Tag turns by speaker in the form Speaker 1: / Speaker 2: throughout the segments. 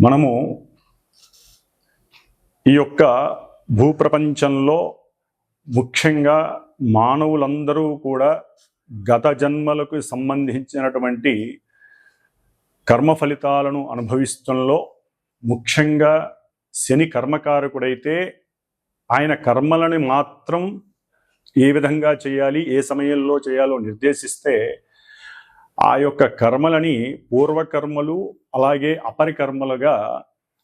Speaker 1: మనము ఈ యొక్క భూప్రపంచంలో ముఖ్యంగా మానవులందరూ కూడా గత జన్మలకు సంబంధించినటువంటి కర్మ ఫలితాలను అనుభవిస్తంలో ముఖ్యంగా శని కర్మకారకుడైతే ఆయన కర్మలని మాత్రం ఏ విధంగా చేయాలి ఏ సమయంలో చేయాలో నిర్దేశిస్తే ఆ యొక్క కర్మలని పూర్వకర్మలు అలాగే అపరికర్మలుగా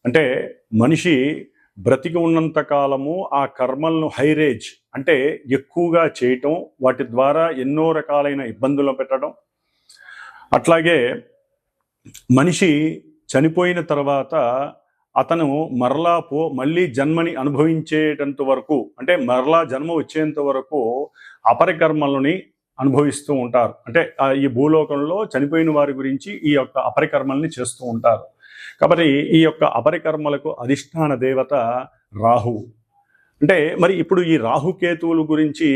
Speaker 1: అంటే మనిషి బ్రతికి ఉన్నంత కాలము ఆ కర్మలను హైరేజ్ అంటే ఎక్కువగా చేయటం వాటి ద్వారా ఎన్నో రకాలైన ఇబ్బందులు పెట్టడం. అట్లాగే మనిషి చనిపోయిన తర్వాత అతను మరలా పో మళ్ళీ జన్మని అనుభవించేటంత వరకు అంటే మరలా జన్మ వచ్చేంత వరకు అపరికర్మలని అనుభవిస్తూ ఉంటారు. అంటే ఆ ఈ భూలోకంలో చనిపోయిన వారి గురించి ఈ యొక్క అపరికర్మల్ని చేస్తూ ఉంటారు. కాబట్టి ఈ యొక్క అపరికర్మలకు అధిష్టాన దేవత రాహు. అంటే మరి ఇప్పుడు ఈ రాహుకేతువుల గురించి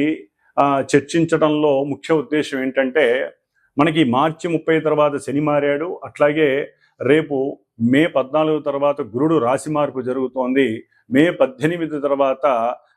Speaker 1: చర్చించడంలో ముఖ్య ఉద్దేశం ఏంటంటే మనకి మార్చి ముప్పై తర్వాత శని మారాడు. అట్లాగే రేపు మే పద్నాలుగు తర్వాత గురుడు రాశి మార్పు జరుగుతోంది. మే పద్దెనిమిది తర్వాత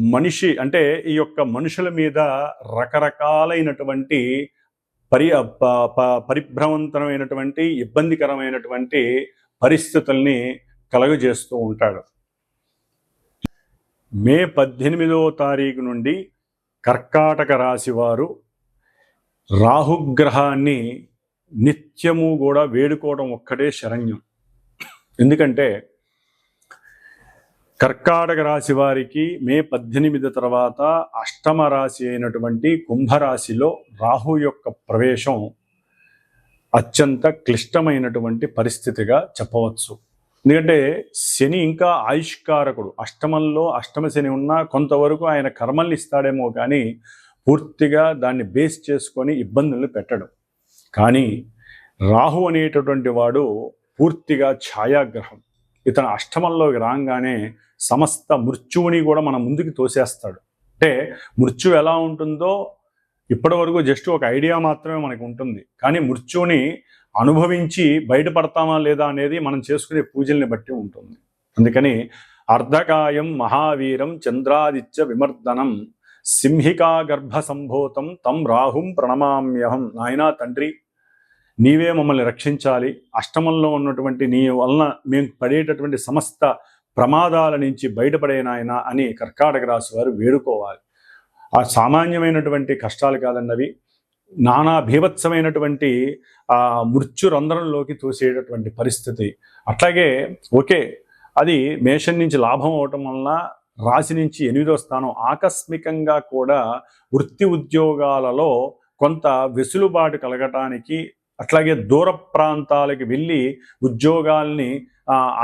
Speaker 1: మనిషి అంటే ఈ యొక్క మనుషుల మీద రకరకాలైనటువంటి పరి ప- పరిభ్రమంతరమైనటువంటి ఇబ్బందికరమైనటువంటి పరిస్థితుల్ని కలుగజేస్తూ ఉంటాడు. మే పద్దెనిమిదవ తారీఖు నుండి కర్కాటక రాశి వారు రాహుగ్రహాన్ని నిత్యము కూడా వేడుకోవడం ఒక్కటే శరణ్యం. ఎందుకంటే కర్కాటక రాశి వారికి మే పద్దెనిమిది తర్వాత అష్టమ రాశి అయినటువంటి కుంభరాశిలో రాహు యొక్క ప్రవేశం అత్యంత క్లిష్టమైనటువంటి పరిస్థితిగా చెప్పవచ్చు. ఎందుకంటే శని ఇంకా ఆయుష్కారకుడు. అష్టమంలో అష్టమ శని ఉన్నా కొంతవరకు ఆయన కర్మల్ని ఇస్తాడేమో కానీ పూర్తిగా దాన్ని బేస్ చేసుకొని ఇబ్బందులను పెట్టడం. కానీ రాహు అనేటటువంటి వాడు పూర్తిగా ఛాయాగ్రహం. ఇతను అష్టమంలోకి రాగానే సమస్త మృత్యువుని కూడా మన ముందుకు తోసేస్తాడు. అంటే మృత్యు ఎలా ఉంటుందో ఇప్పటి వరకు జస్ట్ ఒక ఐడియా మాత్రమే మనకు ఉంటుంది. కానీ మృత్యువుని అనుభవించి బయటపడతామా లేదా అనేది మనం చేసుకునే పూజల్ని బట్టి ఉంటుంది. అందుకని అర్ధకాయం మహావీరం చంద్రాదిత్య విమర్దనం సింహికా గర్భ సంభూతం తం రాహుం ప్రణమామ్యహం. నాయనా తండ్రి నీవే మమ్మల్ని రక్షించాలి. అష్టమంలో ఉన్నటువంటి నీ వలన మేము పడేటటువంటి సమస్త ప్రమాదాల నుంచి బయటపడే నాయన అని కర్కాటక రాశి వారు వేడుకోవాలి. ఆ సామాన్యమైనటువంటి కష్టాలు కాదండి నానా భీభత్సమైనటువంటి ఆ మృత్యు రంధ్రంలోకి తోసేటటువంటి పరిస్థితి. అట్లాగే ఓకే అది మేషం నుంచి లాభం అవటం వలన రాశి నుంచి ఎనిమిదో స్థానం ఆకస్మికంగా కూడా వృత్తి ఉద్యోగాలలో కొంత వెసులుబాటు కలగటానికి అట్లాగే దూర ప్రాంతాలకు వెళ్ళి ఉద్యోగాల్ని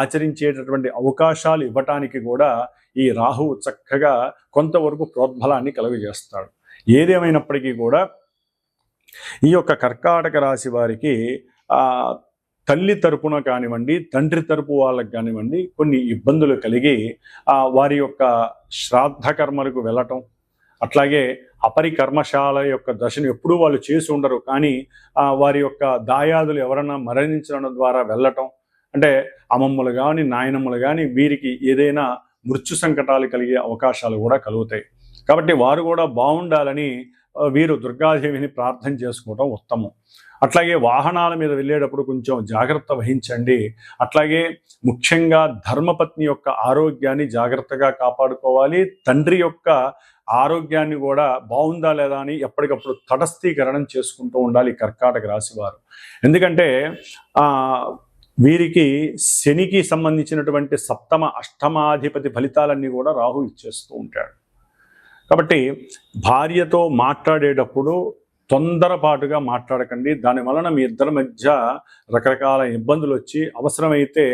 Speaker 1: ఆచరించేటటువంటి అవకాశాలు ఇవ్వటానికి కూడా ఈ రాహువు చక్కగా కొంతవరకు ప్రోద్బలాన్ని కలుగజేస్తాడు. ఏదేమైనప్పటికీ కూడా ఈ యొక్క కర్కాటక రాశి వారికి తల్లి తరపున కానివ్వండి తండ్రి తరపు వాళ్ళకి కానివ్వండి కొన్ని ఇబ్బందులు కలిగి వారి యొక్క శ్రాద్ధ కర్మలకు వెళ్ళటం అట్లాగే అపరికర్మశాల యొక్క దశను ఎప్పుడూ వాళ్ళు చేసి ఉండరు. కానీ వారి యొక్క దాయాదులు ఎవరైనా మరణించడం ద్వారా వెళ్ళటం అంటే అమ్మమ్మలు కానీ నాయనమ్మలు కానీ వీరికి ఏదైనా మృత్యు సంకటాలు కలిగే అవకాశాలు కూడా కలుగుతాయి. కాబట్టి వారు కూడా బాగుండాలని వీరు దుర్గాదేవిని ప్రార్థన చేసుకోవడం ఉత్తమం. అట్లాగే వాహనాల మీద వెళ్ళేటప్పుడు కొంచెం జాగ్రత్త వహించండి. అట్లాగే ముఖ్యంగా ధర్మపత్ని యొక్క ఆరోగ్యాన్ని జాగ్రత్తగా కాపాడుకోవాలి. తండ్రి యొక్క ఆరోగ్యాన్ని కూడా బాగుందా లేదా అని ఎప్పటికప్పుడు తటస్థీకరణం చేసుకుంటూ ఉండాలి కర్కాటక రాశివారు ఎందుకంటే వీరికి శనికి సంబంధించినటువంటి సప్తమ అష్టమాధిపతి ఫలితాలన్నీ కూడా రాహు ఇచ్చేస్తూ ఉంటాడు. కాబట్టి భార్యతో మాట్లాడేటప్పుడు తొందరపాటుగా మాట్లాడకండి. దాని వలన మీ ఇద్దరి మధ్య రకరకాల ఇబ్బందులు వచ్చి అవసరమైతే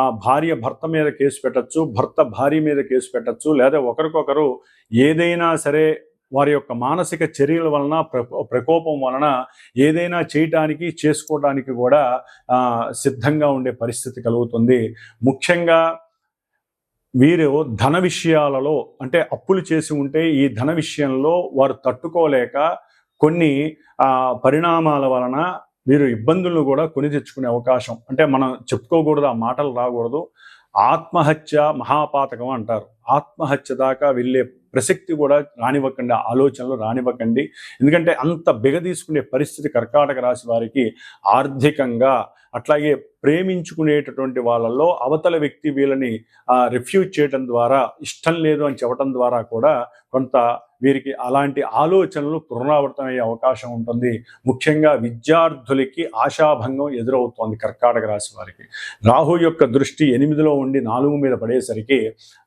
Speaker 1: ఆ భార్య భర్త మీద కేసు పెట్టచ్చు భర్త భార్య మీద కేసు పెట్టచ్చు లేదా ఒకరికొకరు ఏదైనా సరే వారి యొక్క మానసిక చర్యల వలన ప్రకోపం వలన ఏదైనా చేయటానికి చేసుకోవడానికి కూడా సిద్ధంగా ఉండే పరిస్థితి కలుగుతుంది. ముఖ్యంగా వీరు ధన విషయాలలో అంటే అప్పులు చేసి ఉంటే ఈ ధన విషయంలో వారు తట్టుకోలేక కొన్ని పరిణామాల వలన వీరు ఇబ్బందులను కూడా కొని తెచ్చుకునే అవకాశం. అంటే మనం చెప్పుకోకూడదు ఆ మాటలు రాకూడదు. ఆత్మహత్య మహాపాతకం అంటారు. ఆత్మహత్య దాకా వెళ్ళే ప్రసక్తి కూడా రానివ్వకండి ఆలోచనలు రానివ్వకండి. ఎందుకంటే అంత బిగ తీసుకునే పరిస్థితి కర్కాటక రాశి వారికి ఆర్థికంగా అట్లాగే ప్రేమించుకునేటటువంటి వాళ్ళల్లో అవతల వ్యక్తి వీళ్ళని రిఫ్యూజ్ చేయడం ద్వారా ఇష్టం లేదు అని చెప్పడం ద్వారా కూడా కొంత వీరికి అలాంటి ఆలోచనలు పునరావృతమయ్యే అవకాశం ఉంటుంది. ముఖ్యంగా విద్యార్థులకి ఆశాభంగం ఎదురవుతోంది కర్కాటక రాశి వారికి. రాహు యొక్క దృష్టి ఎనిమిదిలో ఉండి నాలుగు మీద పడేసరికి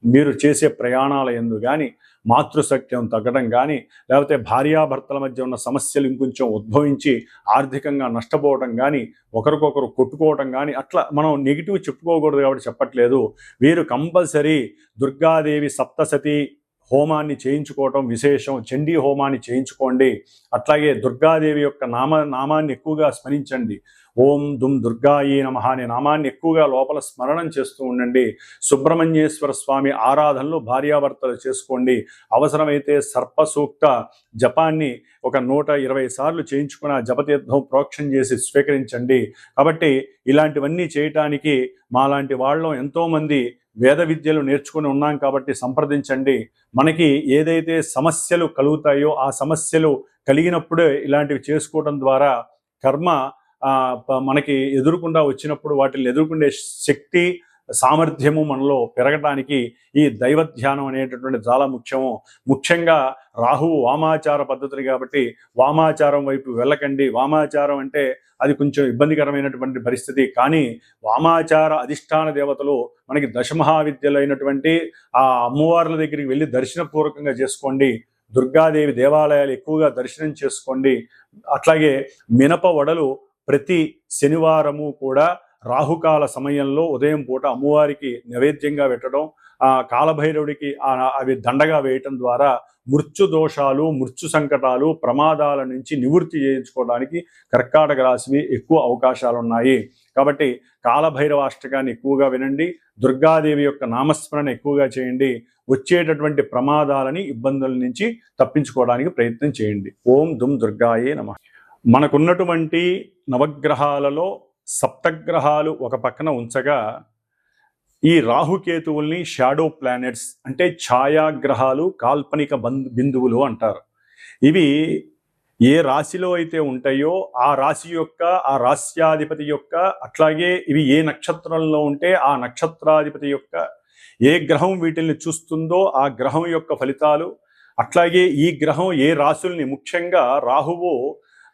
Speaker 1: మీరు చేసే ప్రయాణాల ఎందు కానీ మాతృశక్త్యం తగ్గడం కానీ లేకపోతే భార్యాభర్తల మధ్య ఉన్న సమస్యలు ఇంకొంచెం ఉద్భవించి ఆర్థికంగా నష్టపోవడం కానీ ఒకరికొకరు కొట్టుకోవడం కానీ అట్లా మనం నెగిటివ్ చెప్పుకోకూడదు కాబట్టి చెప్పట్లేదు. వీరు కంపల్సరీ దుర్గాదేవి సప్తసతి హోమాన్ని చేయించుకోవటం విశేషం. చండీ హోమాన్ని చేయించుకోండి. అట్లాగే దుర్గాదేవి యొక్క నామ నామాన్ని ఎక్కువగా స్మరించండి. ఓం దుమ్ దుర్గాయే నమ అనే నామాన్ని ఎక్కువగా లోపల స్మరణం చేస్తూ ఉండండి. సుబ్రహ్మణ్యేశ్వర స్వామి ఆరాధనలు భార్యాభర్తలు చేసుకోండి. అవసరమైతే సర్ప సూక్త జపాన్ని ఒక నూట ఇరవై సార్లు చేయించుకున్న జపతీర్థం ప్రోక్షణ చేసి స్వీకరించండి. కాబట్టి ఇలాంటివన్నీ చేయటానికి మాలాంటి వాళ్ళం ఎంతోమంది వేద విద్యలు నేర్చుకుని ఉన్నాం కాబట్టి సంప్రదించండి. మనకి ఏదైతే సమస్యలు కలుగుతాయో ఆ సమస్యలు కలిగినప్పుడే ఇలాంటివి చేసుకోవడం ద్వారా కర్మ మనకి ఎదురుకుండా వచ్చినప్పుడు వాటిని ఎదుర్కొనే శక్తి సామర్థ్యము మనలో పెరగటానికి ఈ దైవ ధ్యానం అనేటటువంటి చాలా ముఖ్యము. ముఖ్యంగా రాహువు వామాచార పద్ధతులు కాబట్టి వామాచారం వైపు వెళ్ళకండి. వామాచారం అంటే అది కొంచెం ఇబ్బందికరమైనటువంటి పరిస్థితి. కానీ వామాచార అధిష్టాన దేవతలు మనకి దశమహావిద్యలు అయినటువంటి ఆ అమ్మవార్ల దగ్గరికి వెళ్ళి దర్శనపూర్వకంగా చేసుకోండి. దుర్గాదేవి దేవాలయాలు ఎక్కువగా దర్శనం చేసుకోండి. అట్లాగే మినప వడలు ప్రతి శనివారము కూడా రాహుకాల సమయంలో ఉదయం పూట అమ్మవారికి నైవేద్యంగా పెట్టడం ఆ కాలభైరవుడికి అవి దండగా వేయటం ద్వారా మృత్యు దోషాలు మృత్యు సంకటాలు ప్రమాదాల నుంచి నివృత్తి చేయించుకోవడానికి కర్కాటక రాశివి ఎక్కువ అవకాశాలు ఉన్నాయి కాబట్టి కాలభైరవ అష్టకాన్ని ఎక్కువగా వినండి దుర్గాదేవి యొక్క నామస్మరణ ఎక్కువగా చేయండి వచ్చేటటువంటి ప్రమాదాలని ఇబ్బందుల నుంచి తప్పించుకోవడానికి ప్రయత్నం చేయండి. ఓం దుమ్ దుర్గాయే నమ. మనకున్నటువంటి నవగ్రహాలలో సప్తగ్రహాలు ఒక పక్కన ఉంచగా ఈ రాహుకేతువుల్ని షాడో ప్లానెట్స్ అంటే ఛాయాగ్రహాలు కాల్పనిక బంధు బిందువులు అంటారు. ఇవి ఏ రాశిలో అయితే ఉంటాయో ఆ రాశి యొక్క ఆ రాస్యాధిపతి యొక్క అట్లాగే ఇవి ఏ నక్షత్రంలో ఉంటే ఆ నక్షత్రాధిపతి యొక్క ఏ గ్రహం వీటిల్ని చూస్తుందో ఆ గ్రహం యొక్క ఫలితాలు అట్లాగే ఈ గ్రహం ఏ రాశుల్ని ముఖ్యంగా రాహువు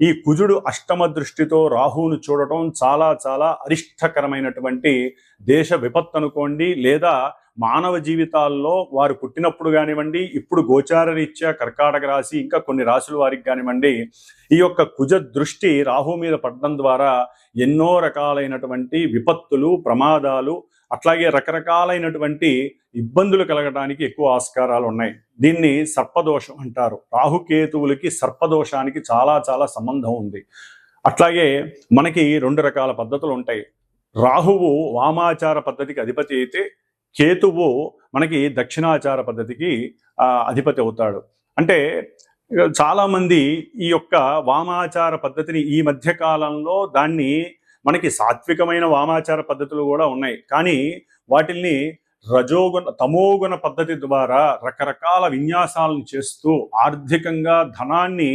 Speaker 1: ఈ కుజుడు అష్టమ దృష్టితో రాహువును చూడటం చాలా చాలా అరిష్టకరమైనటువంటి దేశ విపత్తు అనుకోండి లేదా మానవ జీవితాల్లో వారు పుట్టినప్పుడు కానివ్వండి ఇప్పుడు గోచార రీత్యా కర్కాటక రాశి ఇంకా కొన్ని రాశుల వారికి కానివ్వండి ఈ యొక్క కుజ దృష్టి రాహు మీద పడడం ద్వారా ఎన్నో రకాలైనటువంటి విపత్తులు ప్రమాదాలు అట్లాగే రకరకాలైనటువంటి ఇబ్బందులు కలగడానికి ఎక్కువ ఆస్కారాలు ఉన్నాయి. దీన్ని సర్పదోషం అంటారు. రాహుకేతువులకి సర్పదోషానికి చాలా చాలా సంబంధం ఉంది. అట్లాగే మనకి రెండు రకాల పద్ధతులు ఉంటాయి. రాహువు వామాచార పద్ధతికి అధిపతి అయితే కేతువు మనకి దక్షిణాచార పద్ధతికి అధిపతి అవుతాడు. అంటే చాలామంది ఈ యొక్క వామాచార పద్ధతిని ఈ మధ్య కాలంలో దాన్ని మనకి సాత్వికమైన వామాచార పద్ధతులు కూడా ఉన్నాయి. కానీ వాటిల్ని రజోగుణ తమోగుణ పద్ధతి ద్వారా రకరకాల విన్యాసాలను చేస్తూ ఆర్థికంగా ధనాన్ని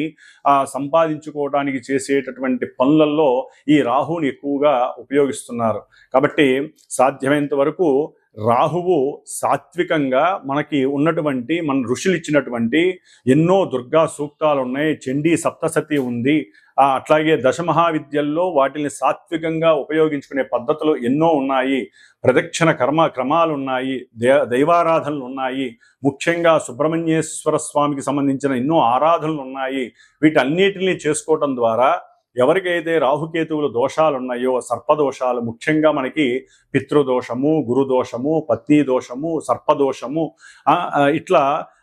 Speaker 1: సంపాదించుకోవడానికి చేసేటటువంటి పనులలో ఈ రాహుని ఎక్కువగా ఉపయోగిస్తున్నారు. కాబట్టి సాధ్యమైనంత వరకు రాహువు సాత్వికంగా మనకి ఉన్నటువంటి మన ఋషులు ఇచ్చినటువంటి ఎన్నో దుర్గా సూక్తాలు ఉన్నాయి. చండీ సప్తసతి ఉంది. అట్లాగే దశమహావిద్యల్లో వాటిని సాత్వికంగా ఉపయోగించుకునే పద్ధతులు ఎన్నో ఉన్నాయి. ప్రదక్షిణ కర్మ క్రమాలు ఉన్నాయి దే దైవారాధనలు ఉన్నాయి ముఖ్యంగా సుబ్రహ్మణ్యేశ్వర స్వామికి సంబంధించిన ఎన్నో ఆరాధనలు ఉన్నాయి వీటన్నిటిని చేసుకోవటం ద్వారా ఎవరికైతే రాహుకేతువుల దోషాలు ఉన్నాయో సర్పదోషాలు ముఖ్యంగా మనకి పితృదోషము గురుదోషము పత్ని దోషము సర్పదోషము ఇట్లా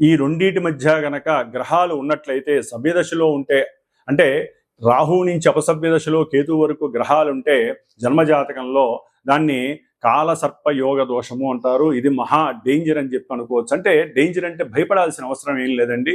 Speaker 1: ఈ రెండింటి మధ్య గనక గ్రహాలు ఉన్నట్లయితే సభ్యదశలో ఉంటే అంటే రాహు నుంచి అపసభ్య దశలో కేతు వరకు గ్రహాలు ఉంటే జన్మజాతకంలో దాన్ని కాలసర్ప యోగ దోషము అంటారు. ఇది మహా డేంజర్ అని చెప్పి అనుకోవచ్చు. అంటే డేంజర్ అంటే భయపడాల్సిన అవసరం ఏం లేదండి.